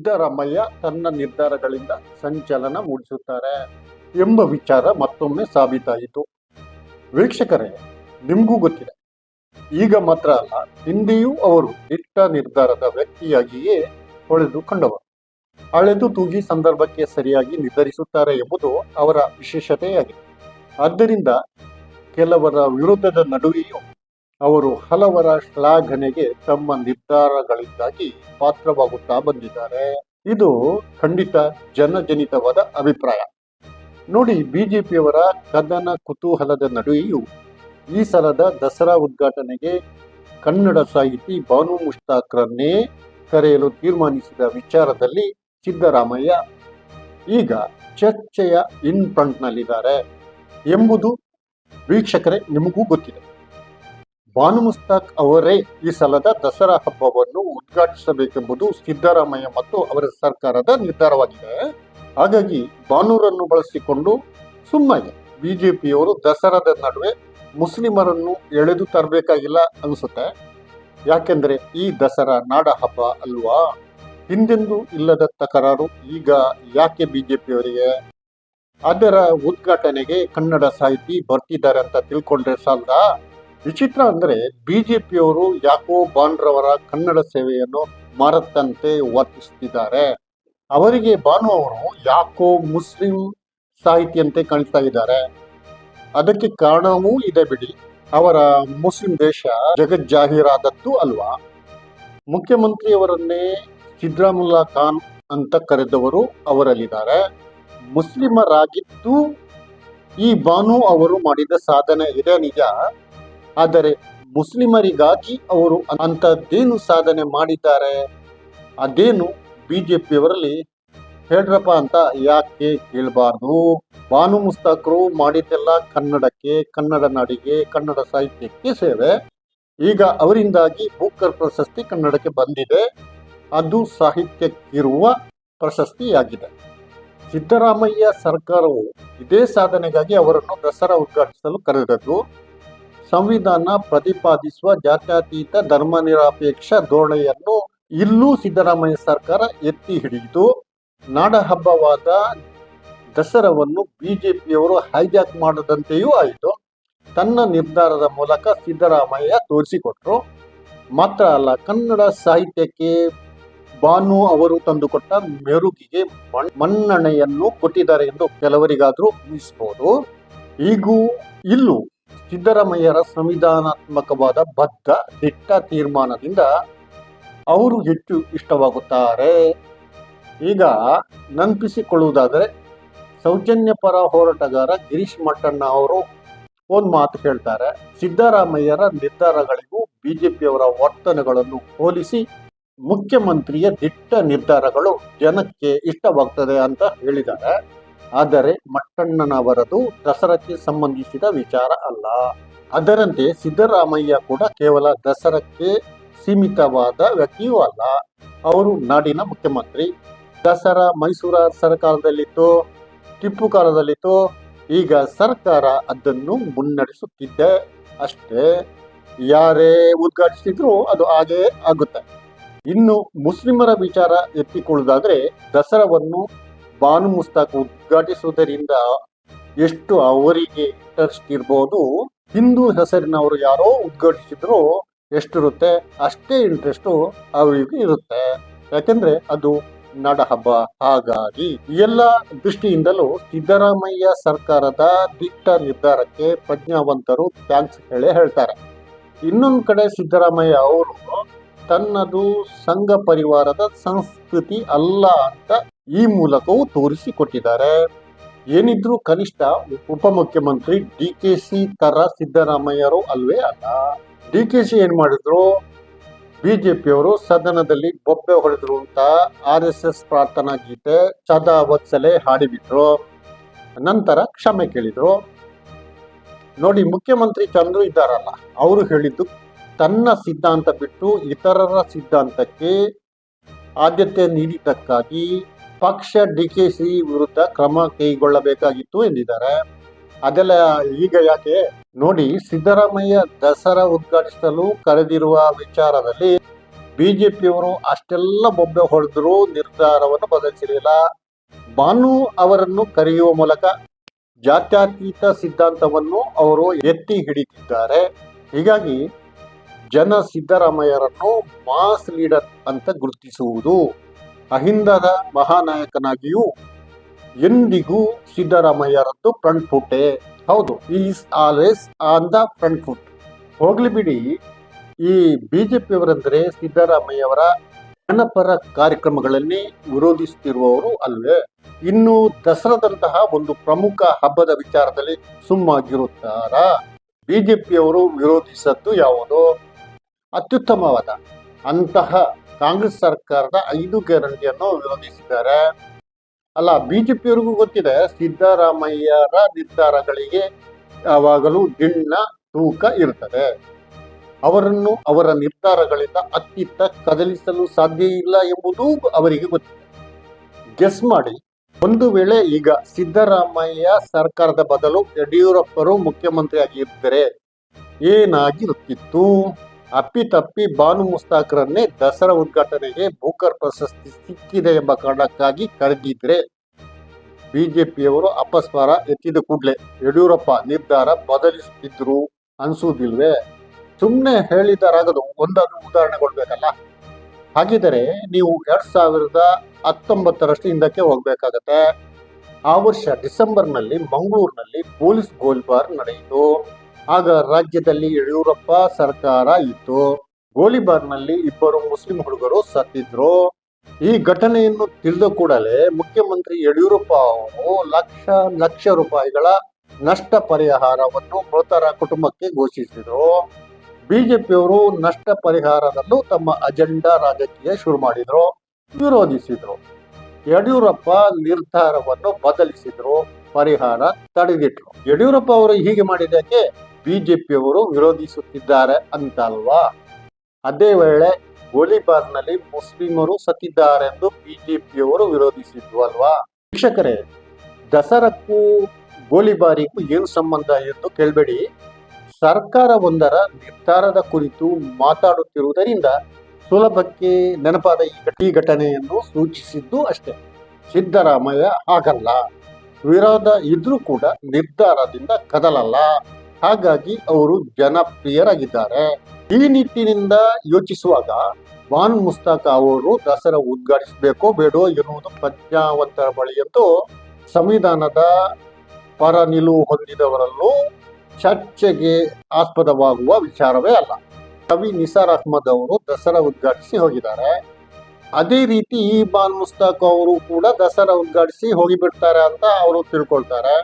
ಸಿದ್ದರಾಮಯ್ಯ ತನ್ನ ನಿರ್ಧಾರಗಳಿಂದ ಸಂಚಲನ ಮೂಡಿಸುತ್ತಾರೆ ಎಂಬ ವಿಚಾರ ಮತ್ತೊಮ್ಮೆ ಸಾಬೀತಾಯಿತು. ವೀಕ್ಷಕರೇ, ನಿಮಗೂ ಗೊತ್ತಿದೆ. ಈಗ ಮಾತ್ರ ಅಲ್ಲ, ಹಿಂದೆಯೂ ಅವರು ದಿಟ್ಟ ನಿರ್ಧಾರದ ವ್ಯಕ್ತಿಯಾಗಿಯೇ ಹೊಳೆದು ಕಂಡವರು. ಅಳೆದು ತೂಗಿ ಸಂದರ್ಭಕ್ಕೆ ಸರಿಯಾಗಿ ನಿರ್ಧರಿಸುತ್ತಾರೆ ಎಂಬುದು ಅವರ ವಿಶೇಷತೆಯಾಗಿದೆ. ಆದ್ದರಿಂದ ಕೆಲವರ ವಿರುದ್ಧದ ನಡುವೆಯೂ ಅವರು ಹಲವರ ಶ್ಲಾಘನೆಗೆ ತಮ್ಮ ನಿರ್ಧಾರಗಳಿಂದಾಗಿ ಪಾತ್ರವಾಗುತ್ತಾ ಬಂದಿದ್ದಾರೆ. ಇದು ಖಂಡಿತ ಜನಜನಿತವಾದ ಅಭಿಪ್ರಾಯ. ನೋಡಿ, ಬಿಜೆಪಿಯವರ ಕದನ ಕುತೂಹಲದ ನಡುವೆಯೂ ಈ ಸಲದ ದಸರಾ ಉದ್ಘಾಟನೆಗೆ ಕನ್ನಡ ಸಾಹಿತಿ ಬಾನು ಮುಷ್ತಾಕ್ರನ್ನೇ ಕರೆಯಲು ತೀರ್ಮಾನಿಸಿದ ವಿಚಾರದಲ್ಲಿ ಸಿದ್ದರಾಮಯ್ಯ ಈಗ ಚರ್ಚೆಯ ಇನ್ ಫ್ರಂಟ್ನಲ್ಲಿದ್ದಾರೆ ಎಂಬುದು ವೀಕ್ಷಕರೇ ನಿಮಗೂ ಗೊತ್ತಿದೆ. ಬಾನು ಮುಸ್ತಾಕ್ ಅವರೇ ಈ ಸಲದ ದಸರಾ ಹಬ್ಬವನ್ನು ಉದ್ಘಾಟಿಸಬೇಕೆಂಬುದು ಸಿದ್ದರಾಮಯ್ಯ ಮತ್ತು ಅವರ ಸರ್ಕಾರದ ನಿರ್ಧಾರವಾಗಿದೆ. ಹಾಗಾಗಿ ಬಾನೂರನ್ನು ಬಳಸಿಕೊಂಡು ಸುಮ್ಮನೆ ಬಿಜೆಪಿಯವರು ದಸರಾದ ನಡುವೆ ಮುಸ್ಲಿಮರನ್ನು ಎಳೆದು ತರಬೇಕಾಗಿಲ್ಲ ಅನಿಸುತ್ತೆ. ಯಾಕೆಂದರೆ ಈ ದಸರಾ ನಾಡ ಹಬ್ಬ ಅಲ್ವಾ? ಹಿಂದೆಂದೂ ಇಲ್ಲದ ತಕರಾರು ಈಗ ಯಾಕೆ ಬಿಜೆಪಿಯವರಿಗೆ? ಅದರ ಉದ್ಘಾಟನೆಗೆ ಕನ್ನಡ ಸಾಹಿತಿ ಬರ್ತಿದ್ದಾರೆ ಅಂತ ತಿಳ್ಕೊಂಡ್ರೆ ಸಾಲದ? ವಿಚಿತ್ರ ಅಂದ್ರೆ ಬಿಜೆಪಿಯವರು ಯಾಕೋ ಬಾಂಡ್ರವರ ಕನ್ನಡ ಸೇವೆಯನ್ನು ಮರತಂತೆ ವರ್ತಿಸುತ್ತಿದ್ದಾರೆ ಅವರಿಗೆ ಬಾನು ಅವರು ಯಾಕೋ ಮುಸ್ಲಿಂ ಸಾಹಿತಿಯಂತೆ ಕಾಣಿಸ್ತಾ ಇದ್ದಾರೆ. ಅದಕ್ಕೆ ಕಾರಣವೂ ಇದೆ ಬಿಡಿ. ಅವರ ಮುಸ್ಲಿಂ ದೇಶ ಜಗಜ್ಜಾಹೀರಾದದ್ದು ಅಲ್ವಾ? ಮುಖ್ಯಮಂತ್ರಿಯವರನ್ನೇ ಸಿದ್ದರಾಮುಲ್ಲಾ ಖಾನ್ ಅಂತ ಕರೆದವರು ಅವರಲ್ಲಿದ್ದಾರೆ. ಮುಸ್ಲಿಮರಾಗಿದ್ದು ಈ ಬಾನು ಅವರು ಮಾಡಿದ ಸಾಧನೆ ಇದೆ ನಿಜ. ಆದರೆ ಮುಸ್ಲಿಮರಿಗಾಗಿ ಅವರು ಅಂಥದ್ದೇನು ಸಾಧನೆ ಮಾಡಿದ್ದಾರೆ? ಅದೇನು ಬಿಜೆಪಿಯವರಲ್ಲಿ ಹೇಳ್ರಪ್ಪ ಅಂತ ಯಾಕೆ ಕೇಳಬಾರ್ದು ಬಾನು ಮುಸ್ತಾಕ್ರು ಮಾಡಿದ್ದೆಲ್ಲ ಕನ್ನಡಕ್ಕೆ, ಕನ್ನಡ ನಾಡಿಗೆ, ಕನ್ನಡ ಸಾಹಿತ್ಯಕ್ಕೆ ಸೇವೆ. ಈಗ ಅವರಿಂದಾಗಿ ಬುಕ್ಕರ್ ಪ್ರಶಸ್ತಿ ಕನ್ನಡಕ್ಕೆ ಬಂದಿದೆ. ಅದು ಸಾಹಿತ್ಯಕ್ಕಿರುವ ಪ್ರಶಸ್ತಿಯಾಗಿದೆ. ಸಿದ್ದರಾಮಯ್ಯ ಸರ್ಕಾರವು ಇದೇ ಸಾಧನೆಗಾಗಿ ಅವರನ್ನು ದಸರಾ ಉದ್ಘಾಟಿಸಲು ಕರೆದದ್ದು. ಸಂವಿಧಾನ ಪ್ರತಿಪಾದಿಸುವ ಜಾತ್ಯತೀತ ಧರ್ಮ ನಿರಪೇಕ್ಷ ಧೋರಣೆಯನ್ನು ಇಲ್ಲೂ ಸಿದ್ದರಾಮಯ್ಯ ಸರ್ಕಾರ ಎತ್ತಿ ಹಿಡಿದು ನಾಡ ಹಬ್ಬವಾದ ದಸರಾವನ್ನು ಬಿಜೆಪಿಯವರು ಹೈಜಾಕ್ ಮಾಡದಂತೆಯೂ ಆಯಿತು. ತನ್ನ ನಿರ್ಧಾರದ ಮೂಲಕ ಸಿದ್ದರಾಮಯ್ಯ ತೋರಿಸಿಕೊಟ್ರು. ಮಾತ್ರ ಅಲ್ಲ, ಕನ್ನಡ ಸಾಹಿತ್ಯಕ್ಕೆ ಬಾನು ಅವರು ತಂದುಕೊಟ್ಟ ಮೆರುಗಿಗೆ ಮನ್ನಣೆಯನ್ನು ಕೊಟ್ಟಿದ್ದಾರೆ ಎಂದು ಕೆಲವರಿಗಾದರೂ ಊಹಿಸಬಹುದು. ಈಗೂ ಇಲ್ಲೂ ಸಿದ್ದರಾಮಯ್ಯರ ಸಂವಿಧಾನಾತ್ಮಕವಾದ ಬದ್ಧ, ದಿಟ್ಟ ತೀರ್ಮಾನದಿಂದ ಅವರು ಹೆಚ್ಚು ಇಷ್ಟವಾಗುತ್ತಾರೆ. ಈಗ ನೆನಪಿಸಿಕೊಳ್ಳುವುದಾದರೆ ಸೌಜನ್ಯ ಪರ ಹೋರಾಟಗಾರ ಗಿರೀಶ್ ಮಟ್ಟಣ್ಣ ಅವರು ಒಂದು ಮಾತು ಹೇಳ್ತಾರೆ. ಸಿದ್ದರಾಮಯ್ಯರ ನಿರ್ಧಾರಗಳಿಗೂ ಬಿಜೆಪಿಯವರ ವರ್ತನೆಗಳನ್ನು ಹೋಲಿಸಿ ಮುಖ್ಯಮಂತ್ರಿಯ ದಿಟ್ಟ ನಿರ್ಧಾರಗಳು ಜನಕ್ಕೆ ಇಷ್ಟವಾಗ್ತದೆ ಅಂತ ಹೇಳಿದ್ದಾರೆ. ಆದರೆ ಮಟ್ಟಣ್ಣನವರದು ದಸರಾಕ್ಕೆ ಸಂಬಂಧಿಸಿದ ವಿಚಾರ ಅಲ್ಲ. ಅದರಂತೆ ಸಿದ್ದರಾಮಯ್ಯ ಕೂಡ ಕೇವಲ ದಸರಾಕ್ಕೆ ಸೀಮಿತವಾದ ವ್ಯಕ್ತಿಯೂ ಅಲ್ಲ. ಅವರು ನಾಡಿನ ಮುಖ್ಯಮಂತ್ರಿ. ದಸರಾ ಮೈಸೂರ ಸರ್ಕಾರದಲ್ಲಿತ್ತು, ಟಿಪ್ಪು ಕಾಲದಲ್ಲಿತ್ತು, ಈಗ ಸರ್ಕಾರ ಅದನ್ನು ಮುನ್ನಡೆಸುತ್ತಿದೆ ಅಷ್ಟೇ. ಯಾರೇ ಉದ್ಘಾಟಿಸಿದ್ರು ಅದು ಹಾಗೇ ಆಗುತ್ತೆ. ಇನ್ನು ಮುಸ್ಲಿಮರ ವಿಚಾರ ಎತ್ತಿಕೊಳ್ಳುವುದಾದ್ರೆ ದಸರಾವನ್ನು ಬಾನು ಮುಸ್ತಾಕ್ ಉದ್ಘಾಟಿಸುವುದರಿಂದ ಎಷ್ಟು ಅವರಿಗೆ ಇಂಟ್ರೆಸ್ಟ್ ಇರ್ಬೋದು, ಹಿಂದೂ ಹೆಸರಿನವರು ಯಾರೋ ಉದ್ಘಾಟಿಸಿದ್ರು ಎಷ್ಟಿರುತ್ತೆ, ಅಷ್ಟೇ ಇಂಟ್ರೆಸ್ಟು ಅವರಿಗೆ ಇರುತ್ತೆ. ಯಾಕೆಂದ್ರೆ ಅದು ನಾಡ ಹಬ್ಬ ಹಾಗಾಗಿ ಎಲ್ಲ ದೃಷ್ಟಿಯಿಂದಲೂ ಸಿದ್ದರಾಮಯ್ಯ ಸರ್ಕಾರದ ದಿಟ್ಟ ನಿರ್ಧಾರಕ್ಕೆ ಪ್ರಜ್ಞಾವಂತರು ಥ್ಯಾಂಕ್ಸ್ ಹೇಳಿ ಹೇಳ್ತಾರೆ. ಇನ್ನೊಂದು ಕಡೆ ಸಿದ್ದರಾಮಯ್ಯ ಅವರು, ತನ್ನದು ಸಂಘ ಪರಿವಾರದ ಸಂಸ್ಕೃತಿ ಅಲ್ಲ ಅಂತ ಈ ಮೂಲಕವೂ ತೋರಿಸಿಕೊಟ್ಟಿದ್ದಾರೆ. ಏನಿದ್ರು ಕನಿಷ್ಠ ಉಪಮುಖ್ಯಮಂತ್ರಿ ಡಿ ಕೆ ಸಿ ತರ ಸಿದ್ದರಾಮಯ್ಯರು ಅಲ್ವೇ ಅಲ್ಲ. ಡಿ ಕೆ ಸಿ ಏನ್ ಮಾಡಿದ್ರು? ಬಿಜೆಪಿಯವರು ಸದನದಲ್ಲಿ ಬೊಬ್ಬೆ ಹೊಡೆದ್ರು ಅಂತ ಆರ್ ಎಸ್ ಎಸ್ ಪ್ರಾರ್ಥನಾ ಗೀತೆ ಸದಾ ವತ್ಸಲೆ ಹಾಡಿಬಿಟ್ರು. ನಂತರ ಕ್ಷಮೆ ಕೇಳಿದ್ರು. ನೋಡಿ, ಮುಖ್ಯಮಂತ್ರಿ ಚಂದ್ರು ಇದ್ದಾರಲ್ಲ, ಅವರು ಹೇಳಿದ್ದು ತನ್ನ ಸಿದ್ಧಾಂತ ಬಿಟ್ಟು ಇತರರ ಸಿದ್ಧಾಂತಕ್ಕೆ ಆದ್ಯತೆ ನೀಡಿದ್ದಕ್ಕಾಗಿ ಪಕ್ಷ ಡಿ ಕೆ ಸಿ ವಿರುದ್ಧ ಕ್ರಮ ಕೈಗೊಳ್ಳಬೇಕಾಗಿತ್ತು ಎಂದಿದ್ದಾರೆ. ಅದೆಲ್ಲ ಈಗ ಯಾಕೆ? ನೋಡಿ, ಸಿದ್ದರಾಮಯ್ಯ ದಸರಾ ಉದ್ಘಾಟಿಸಲು ಕರೆದಿರುವ ವಿಚಾರದಲ್ಲಿ ಬಿಜೆಪಿಯವರು ಅಷ್ಟೆಲ್ಲ ಬೊಬ್ಬೆ ಹೊಡೆದ್ರು ನಿರ್ಧಾರವನ್ನು ಬದಲಿಸಿರಲಿಲ್ಲ. ಬಾನು ಅವರನ್ನು ಕರೆಯುವ ಮೂಲಕ ಜಾತ್ಯತೀತ ಸಿದ್ಧಾಂತವನ್ನು ಅವರು ಎತ್ತಿ ಹಿಡಿದಿದ್ದಾರೆ. ಹೀಗಾಗಿ ಜನ ಸಿದ್ದರಾಮಯ್ಯರನ್ನು ಮಾಸ್ ಲೀಡರ್ ಅಂತ ಗುರುತಿಸುವುದು ಅಹಿಂದದ ಮಹಾನಾಯಕನಾಗಿಯೂ ಎಂದಿಗೂ ಸಿದ್ದರಾಮಯ್ಯರದ್ದು ಫ್ರಂಟ್ ಫುಟೇ ಹೌದು is always on the front foot ಹೋಗ್ಲಿ ಬಿಡಿ, ಈ ಬಿಜೆಪಿಯವರೆಂದರೆ ಸಿದ್ದರಾಮಯ್ಯವರ ಜನಪರ ಕಾರ್ಯಕ್ರಮಗಳಲ್ಲಿ ವಿರೋಧಿಸುತ್ತಿರುವವರು ಅಲ್ವೇ? ಇನ್ನು ದಸರಾದಂತಹ ಒಂದು ಪ್ರಮುಖ ಹಬ್ಬದ ವಿಚಾರದಲ್ಲಿ ಸುಮ್ಮಾಗಿರುತ್ತಾರ? ಬಿಜೆಪಿಯವರು ವಿರೋಧಿಸದ್ದು ಯಾವುದು? ಅತ್ಯುತ್ತಮವಾದ ಅಂತಹ ಕಾಂಗ್ರೆಸ್ ಸರ್ಕಾರದ ಐದು ಗ್ಯಾರಂಟಿಯನ್ನು ವಿರೋಧಿಸಿದ್ದಾರೆ. ಅಲ್ಲ, ಬಿಜೆಪಿಯವರಿಗೂ ಗೊತ್ತಿದೆ, ಸಿದ್ದರಾಮಯ್ಯರ ನಿರ್ಧಾರಗಳಿಗೆ ಯಾವಾಗಲೂ ದಿಣ್ಣ ತೂಕ ಇರ್ತದೆ. ಅವರನ್ನು ಅವರ ನಿರ್ಧಾರಗಳಿಂದ ಅತ್ತಿತ್ತ ಕದಲಿಸಲು ಸಾಧ್ಯ ಇಲ್ಲ ಎಂಬುದೂ ಅವರಿಗೆ ಗೊತ್ತಿದೆ. ಗೆಸ್ ಮಾಡಿ. ಒಂದು ವೇಳೆ ಈಗ ಸಿದ್ದರಾಮಯ್ಯ ಸರ್ಕಾರದ ಬದಲು ಯಡಿಯೂರಪ್ಪರು ಮುಖ್ಯಮಂತ್ರಿಯಾಗಿದ್ದರೆ ಏನಾಗಿರುತ್ತಿತ್ತು? ಅಪ್ಪಿತಪ್ಪಿ ಬಾನು ಮುಸ್ತಾಕ್ರನ್ನೇ ದಸರಾ ಉದ್ಘಾಟನೆಗೆ ಭೂಕರ್ ಪ್ರಶಸ್ತಿ ಸಿಕ್ಕಿದೆ ಎಂಬ ಕಾರಣಕ್ಕಾಗಿ ಕರೆದಿದ್ರೆ ಬಿಜೆಪಿಯವರು ಅಪಸ್ವರ ಎತ್ತಿದ ಕೂಡಲೇ. ಯಡಿಯೂರಪ್ಪ ನಿರ್ಧಾರ ಬದಲಿಸುತ್ತಿದ್ರು ಅನ್ಸುವುದಿಲ್ವೇ ಸುಮ್ಮನೆ ಹೇಳಿದರಾಗದು ಒಂದಾದ್ರು ಉದಾಹರಣೆ ಕೊಡ್ಬೇಕಲ್ಲ ಹಾಗಿದರೆ ನೀವು ಎರಡ್ ಸಾವಿರದ ಹತ್ತೊಂಬತ್ತರಷ್ಟು ಹಿಂದಕ್ಕೆ ಹೋಗ್ಬೇಕಾಗತ್ತೆ. ಆ ವರ್ಷ ಡಿಸೆಂಬರ್ನಲ್ಲಿ ಮಂಗಳೂರಿನಲ್ಲಿ ಪೊಲೀಸ್ ಗೋಲ್ಬಾರ್ ನಡೆಯಿತು. ಆಗ ರಾಜ್ಯದಲ್ಲಿ ಯಡಿಯೂರಪ್ಪ ಸರ್ಕಾರ ಇತ್ತು. ಗೋಲಿಬಾರ್ನಲ್ಲಿ ಇಬ್ಬರು ಮುಸ್ಲಿಂ ಹುಡುಗರು ಸತ್ತಿದ್ರು. ಈ ಘಟನೆಯನ್ನು ತಿಳಿದ ಕೂಡಲೇ ಮುಖ್ಯಮಂತ್ರಿ ಯಡಿಯೂರಪ್ಪ ಅವರು ಲಕ್ಷ ಲಕ್ಷ ರೂಪಾಯಿಗಳ ನಷ್ಟ ಪರಿಹಾರವನ್ನು ಮೃತರ ಕುಟುಂಬಕ್ಕೆ ಘೋಷಿಸಿದರು. ಬಿಜೆಪಿಯವರು ನಷ್ಟ ಪರಿಹಾರದಲ್ಲೂ ತಮ್ಮ ಅಜೆಂಡಾ ರಾಜಕೀಯ ಶುರು ಮಾಡಿದ್ರು, ವಿರೋಧಿಸಿದ್ರು. ಯಡಿಯೂರಪ್ಪ ನಿರ್ಧಾರವನ್ನು ಬದಲಿಸಿದ್ರು, ಪರಿಹಾರ ತಡೆದಿಟ್ರು. ಯಡಿಯೂರಪ್ಪ ಅವರು ಹೀಗೆ ಮಾಡಿದ್ದಕ್ಕೆ ಬಿಜೆಪಿಯವರು ವಿರೋಧಿಸುತ್ತಿದ್ದಾರೆ ಅಂತ ಅಲ್ವಾ ಅದೇ ವೇಳೆ ಗೋಲಿಬಾರ್ನಲ್ಲಿ ಮುಸ್ಲಿಮರು ಸತ್ತಿದ್ದಾರೆ ಎಂದು ಬಿಜೆಪಿಯವರು ವಿರೋಧಿಸಿದ್ರು ಅಲ್ವಾ? ವೀಕ್ಷಕರೇ, ದಸರಕ್ಕೂ ಗೋಲಿಬಾರಿಗೂ ಏನು ಸಂಬಂಧ ಎಂದು ಕೇಳಬೇಡಿ. ಸರ್ಕಾರವೊಂದರ ನಿರ್ಧಾರದ ಕುರಿತು ಮಾತಾಡುತ್ತಿರುವುದರಿಂದ ಸುಲಭಕ್ಕೆ ನೆನಪಾದ ಈ ಘಟನೆಯನ್ನು ಸೂಚಿಸಿದ್ದು ಅಷ್ಟೇ. ಸಿದ್ದರಾಮಯ್ಯ ಹಾಗಲ್ಲ. ವಿರೋಧ ಇದ್ರೂ ಕೂಡ ನಿರ್ಧಾರದಿಂದ ಕದಲಲ್ಲ. ಹಾಗಾಗಿ ಅವರು ಜನಪ್ರಿಯರಾಗಿದ್ದಾರೆ. ಈ ನಿಟ್ಟಿನಿಂದ ಯೋಚಿಸುವಾಗ ವಾನ್ ಮುಸ್ತಾಕ ಅವರು ದಸರಾ ಉದ್ಘಾಟಿಸಬೇಕೋ, ಬೇಡೋ ಎನ್ನುವುದು ಪ್ರಜ್ಞಾವಂತರ ಬಳಿಯಂತೂ ಸಂವಿಧಾನದ ಪರ ನಿಲುವು ಹೊಂದಿದವರಲ್ಲೂ ಚರ್ಚೆಗೆ ಆಸ್ಪದವಾಗುವ ವಿಚಾರವೇ ಅಲ್ಲ. ಕವಿ ನಿಸಾರ್ ಅಹ್ಮದ್ ಅವರು ದಸರಾ ಉದ್ಘಾಟಿಸಿ ಹೋಗಿದ್ದಾರೆ. ಅದೇ ರೀತಿ ಈ ಬಾನ್ ಮುಸ್ತಾಕ್ ಅವರು ಕೂಡ ದಸರಾ ಉದ್ಘಾಟಿಸಿ ಹೋಗಿಬಿಡ್ತಾರೆ ಅಂತ ಅವರು ತಿಳ್ಕೊಳ್ತಾರೆ.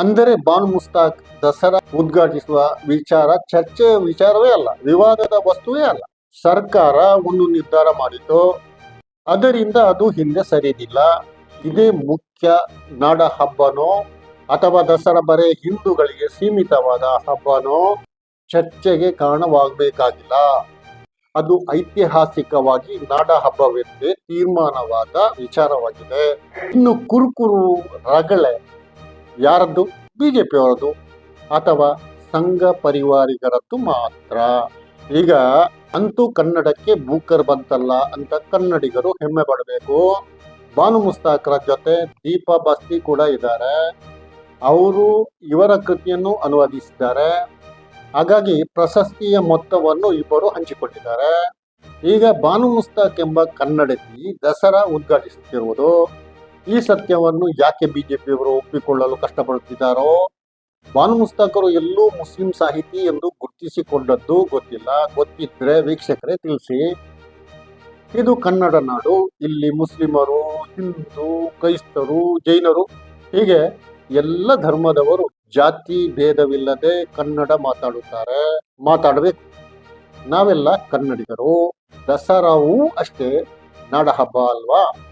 ಅಂದರೆ ಬಾನ್ ಮುಸ್ತಾಕ್ ದಸರಾ ಉದ್ಘಾಟಿಸುವ ವಿಚಾರ ಚರ್ಚೆ ವಿಚಾರವೇ ಅಲ್ಲ, ವಿವಾದದ ವಸ್ತುವೇ ಅಲ್ಲ. ಸರ್ಕಾರ ಒಂದು ನಿರ್ಧಾರ ಮಾಡಿತು ಅದರಿಂದ ಅದು ಹಿಂದೆ ಸರಿದಿಲ್ಲ. ಇದೇ ಮುಖ್ಯ ನಾಡ ಹಬ್ಬನೋ, ಅಥವಾ ದಸರಾ ಬರೆ ಹಿಂದೂಗಳಿಗೆ ಸೀಮಿತವಾದ ಹಬ್ಬನೋ, ಚರ್ಚೆಗೆ ಕಾರಣವಾಗಬೇಕಾಗಿಲ್ಲ. ಅದು ಐತಿಹಾಸಿಕವಾಗಿ ನಾಡ ಹಬ್ಬವೆಂದೇ ತೀರ್ಮಾನವಾದ ವಿಚಾರವಾಗಿದೆ. ಇನ್ನು ಕುರುಕುರು, ರಗಳೆ ಯಾರದ್ದು? ಬಿಜೆಪಿಯವರದ್ದು. ಅಥವಾ ಸಂಘ ಪರಿವಾರಿಗರದ್ದು ಮಾತ್ರ. ಈಗ ಅಂತೂ ಕನ್ನಡಕ್ಕೆ ಬೂಕರ್ ಬಂತಲ್ಲ ಅಂತ ಕನ್ನಡಿಗರು ಹೆಮ್ಮೆ ಪಡಬೇಕು. ಬಾನು ಮುಸ್ತಾಕ್ರ ಜೊತೆ ದೀಪ ಬಸ್ತಿ ಕೂಡ ಇದ್ದಾರೆ. ಅವರು ಇವರ ಕೃತಿಯನ್ನು ಅನುವಾದಿಸಿದ್ದಾರೆ. ಹಾಗಾಗಿ ಪ್ರಶಸ್ತಿಯ ಮೊತ್ತವನ್ನು ಇಬ್ಬರು ಹಂಚಿಕೊಂಡಿದ್ದಾರೆ. ಈಗ ಬಾನು ಮುಸ್ತಾಕ್ ಎಂಬ ಕನ್ನಡತಿ ದಸರಾ ಉದ್ಘಾಟಿಸುತ್ತಿರುವುದು. ಈ ಸತ್ಯವನ್ನು ಯಾಕೆ ಬಿಜೆಪಿಯವರು ಒಪ್ಪಿಕೊಳ್ಳಲು ಕಷ್ಟಪಡುತ್ತಿದ್ದಾರೋ? ಬಾನು ಮುಸ್ತಾಕರು ಎಲ್ಲೂ ಮುಸ್ಲಿಂ ಸಾಹಿತಿ ಎಂದು ಗುರುತಿಸಿಕೊಂಡದ್ದು ಗೊತ್ತಿಲ್ಲ. ಗೊತ್ತಿದ್ರೆ ವೀಕ್ಷಕರೇ ತಿಳಿಸಿ. ಇದು ಕನ್ನಡ ನಾಡು. ಇಲ್ಲಿ ಮುಸ್ಲಿಮರು, ಹಿಂದೂ, ಕ್ರೈಸ್ತರು, ಜೈನರು, ಹೀಗೆ ಎಲ್ಲ ಧರ್ಮದವರು ಜಾತಿ ಭೇದವಿಲ್ಲದೆ ಕನ್ನಡ ಮಾತಾಡುತ್ತಾರೆ. ಮಾತಾಡಬೇಕು. ನಾವೆಲ್ಲ ಕನ್ನಡಿಗರು. ದಸರಾವೂ ಅಷ್ಟೇ. ನಾಡ ಹಬ್ಬ ಅಲ್ವಾ?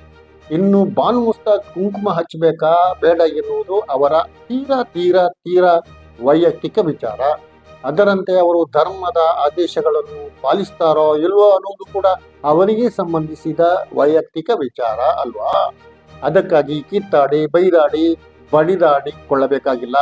ಇನ್ನು ಬಾನು ಕುಂಕುಮ ಹಚ್ಚಬೇಕಾ? ಬೇಡ ಎನ್ನುವುದು ಅವರ ತೀರಾ ತೀರಾ ತೀರಾ ವೈಯಕ್ತಿಕ ವಿಚಾರ. ಅದರಂತೆ ಅವರು ಧರ್ಮದ ಆದೇಶಗಳನ್ನು ಪಾಲಿಸ್ತಾರೋ ಇಲ್ವೋ ಅನ್ನೋದು ಕೂಡ ಅವರಿಗೆ ಸಂಬಂಧಿಸಿದ ವೈಯಕ್ತಿಕ ವಿಚಾರ ಅಲ್ವಾ? ಅದಕ್ಕಾಗಿ ಕಿತ್ತಾಡಿ, ಬೈದಾಡಿ, ಬಡಿದಾಡಿ ಕೊಳ್ಳಬೇಕಾಗಿಲ್ಲ.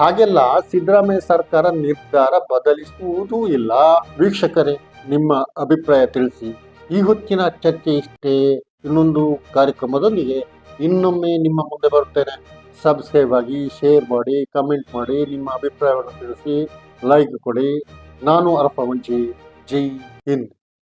ಹಾಗೆಲ್ಲ ಸಿದ್ದರಾಮಯ್ಯ ಸರ್ಕಾರ ನಿರ್ಧಾರ ಬದಲಿಸುವುದೂ ಇಲ್ಲ. ವೀಕ್ಷಕರೇ, ನಿಮ್ಮ ಅಭಿಪ್ರಾಯ ತಿಳಿಸಿ. ಈ ಹೊತ್ತಿನ ಚರ್ಚೆ ಇಷ್ಟೇ. ಇನ್ನೊಂದು ಕಾರ್ಯಕ್ರಮದೊಂದಿಗೆ ಇನ್ನೊಮ್ಮೆ ನಿಮ್ಮ ಮುಂದೆ ಬರುತ್ತೇನೆ. ಸಬ್ಸ್ಕ್ರೈಬ್ ಆಗಿ ಶೇರ್ ಮಾಡಿ ಕಮೆಂಟ್ ಮಾಡಿ, ನಿಮ್ಮ ಅಭಿಪ್ರಾಯವನ್ನು ತಿಳಿಸಿ ಲೈಕ್ ಕೊಡಿ. ನಾನು ಅರಫ ಮುಂಚಿ ಜೈ ಹಿಂದ್.